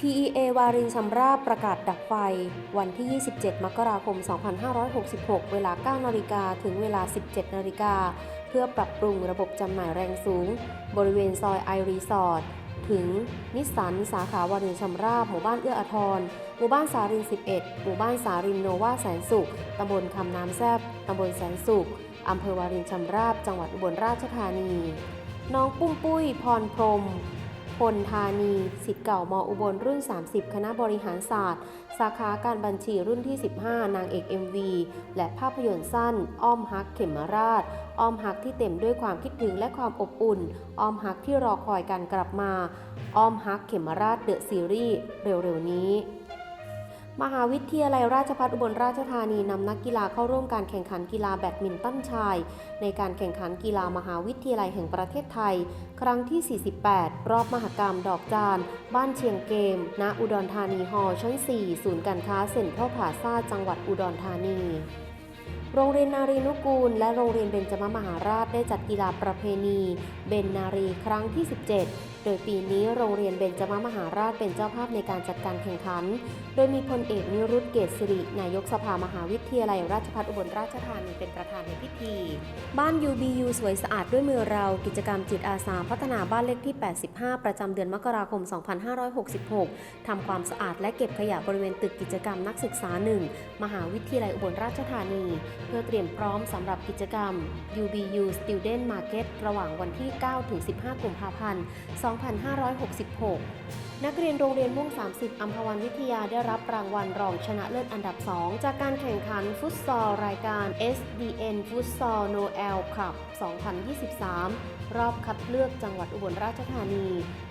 PEA วารินชำราบประกาศดับไฟ วันที่ 27 มกราคม 2566 เวลา 9 นาฬิกาถึงเวลา 17 นาฬิกา เพื่อปรับปรุงระบบจำหน่ายแรงสูง บริเวณซอยไอรีสอร์ทถึงนิสสันสาขาวารินชำราบ หมู่บ้านเอื้ออาทร หมู่บ้านสาริน 11 หมู่บ้านสารินโนวาแสนสุข ตำบลคำน้ำแซบตำบลแสนสุข อำเภอวารินชำราบ จังหวัดอุบลราชธานี น้องปุ้มปุ้ย พรพรม พลธานีสิทธิ์เก่ามอุบลรุ่น 30 คณะบริหารศาสตร์ สาขาการบัญชีรุ่นที่ 15 นางเอก MV และภาพยนตร์สั้น อ้อมฮักเข็มราช อ้อมฮักที่เต็มด้วยความคิดถึงและความอบอุ่น อ้อมฮักที่รอคอยการกลับมา อ้อมฮักเข็มราชเดอะซีรีส์เร็วๆนี้ มหาวิทยาลัยราชภัฏอุบลราชธานีนำนักกีฬาเข้าร่วมการแข่งขันกีฬาแบดมินตันชาย ในการแข่งขันกีฬามหาวิทยาลัยแห่งประเทศไทย ครั้งที่ 48 รอบมหกรรมดอกจาน บ้านเชียงเกม ณ อุดรธานีฮอลล์ชั้น 4 ศูนย์การค้าเซ็นทรัลพาซาจังหวัดอุดรธานี โรงเรียนนารีนุกูล และโรงเรียนเบญจมมหาราชได้จัดกีฬาประเพณี เบญนารีครั้งที่ 17 โดยปีนี้โรงเรียนเบญจมมหาราชเป็นเจ้าภาพในการจัดการแข่งขัน โดยมีพลเอกนิรุตเกษสิริ นายกสภามหาวิทยาลัย ราชภัฏอุบลราชธานีเป็นประธานในพิธี บ้าน UBU สวยสะอาดด้วยมือเรา กิจกรรมจิตอาสาพัฒนาบ้านเลขที่ 85 ประจำเดือนมกราคม 2566 ทำความสะอาดและเก็บขยะบริเวณตึกกิจกรรมนักศึกษา1มหาวิทยาลัยอุบลราชธานีเพื่อเตรียมพร้อมสำหรับกิจกรรม UBU Student Market ระหว่างวันที่9-15 กุมภาพันธ์ 2566นักเรียนโรงเรียนม่วง 30 อัมพวันวิทยาได้รับรางวัลรองชนะเลิศอันดับ 2 จากการแข่งขันฟุตซอลรายการ SDN Futsal Noel Cup 2023 รอบคัดเลือกจังหวัดอุบลราชธานี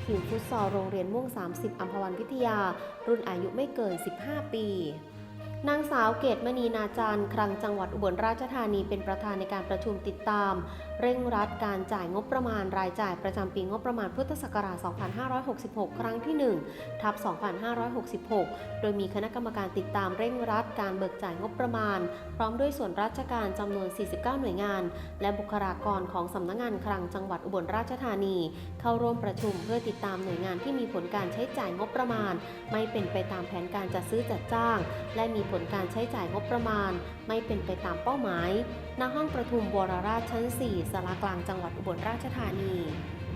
ทีมฟุตซอลโรงเรียนม่วง 30 อัมพวันวิทยา รุ่นอายุไม่เกิน 15 ปี นางสาวเกตมณีนาจารย์ครังจังหวัดอุบลราชธานีเป็นประธานในการประชุมติดตาม เร่งรัดการจ่ายงบประมาณรายจ่ายประจำปีงบประมาณพุทธศักราช 2566 ครั้งที่ 1 ทับ 2566 โดยมีคณะกรรมการติดตามเร่งรัดการเบิกจ่ายงบประมาณ พร้อมด้วยส่วนราชการจำนวน 49 หน่วยงาน และบุคลากรของสำนักงานคลังจังหวัดอุบลราชธานี เข้าร่วมประชุมเพื่อติดตามหน่วยงานที่มีผลการใช้จ่ายงบประมาณ ไม่เป็นไปตามแผนการจัดซื้อจัดจ้าง และมีผลการใช้จ่ายงบประมาณ ไม่เป็นไปตามเป้าหมาย ณ ห้องประชุมวรราชชั้น 4สารากลางจังหวัดอุบลราชธานี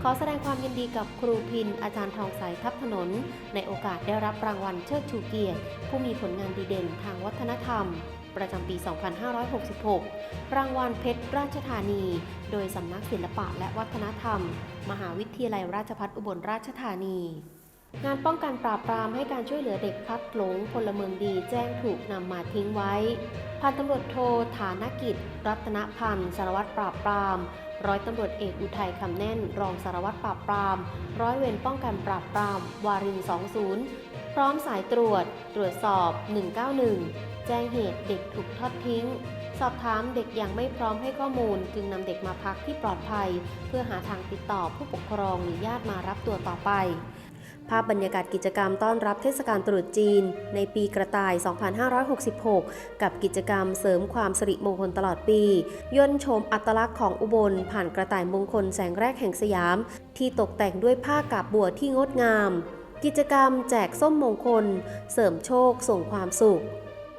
ขอแสดงความยินดีกับครูพิน อาจารย์ทองใสทับถนน ในโอกาสได้รับรางวัลเชิดชูเกียรติ ผู้มีผลงานดีเด่นทางวัฒนธรรม ประจำปี 2566 รางวัลเพชรราชธานี โดยสำนักศิลปะและวัฒนธรรม มหาวิทยาลัยราชภัฏอุบลราชธานี งานป้องกันปราบปรามให้การช่วยเหลือเด็กพลัดหลงพลเมืองดีแจ้งถูกนำมาทิ้งไว้ พันตำรวจโทฐานกิจ รัตนพันธ์สารวัตรปราบปราม ร้อยตำรวจเอกอุทัยคำแน่น รองสารวัตรปราบปราม ร้อยเวรป้องกันปราบปราม วาริน 20 พร้อมสายตรวจ ตรวจสอบ 191 แจ้งเหตุเด็กถูกทอดทิ้งสอบถามเด็กยังไม่พร้อมให้ข้อมูล จึงนำเด็กมาพักที่ปลอดภัย เพื่อหาทางติดต่อผู้ปกครองหรือญาติมารับตัวต่อไป ภาพบรรยากาศกิจกรรมต้อนรับเทศกาลตรุษจีน ในปีกระต่าย 2566 กับกิจกรรมเสริมความสิริมงคลตลอดปี ย่นชมอัตลักษณ์ของอุบล ผ่านกระต่ายมงคลแสงแรกแห่งสยาม ที่ตกแต่งด้วยผ้ากาบบัวที่งดงาม กิจกรรมแจกส้มมงคล เสริมโชค ส่งความสุข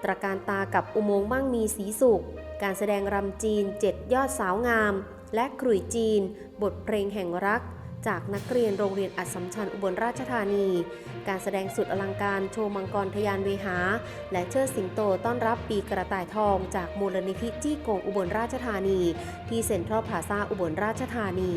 ตระการตากับอุโมงค์มั่งมีสีสุข การแสดงรำจีนเจ็ดยอดสาวงาม และขลุ่ยจีน บทเพลงแห่งรัก จากนักเรียนโรงเรียนอัศมชัญอุบลราชธานี การแสดงสุดอลังการโชว์มังกรทยานเวหา และเชิดสิงโตต้อนรับปีกระต่ายทองจากมูลนิธิจี้โกงอุบลราชธานี ที่เซ็นทรัลพลาซาอุบลราชธานี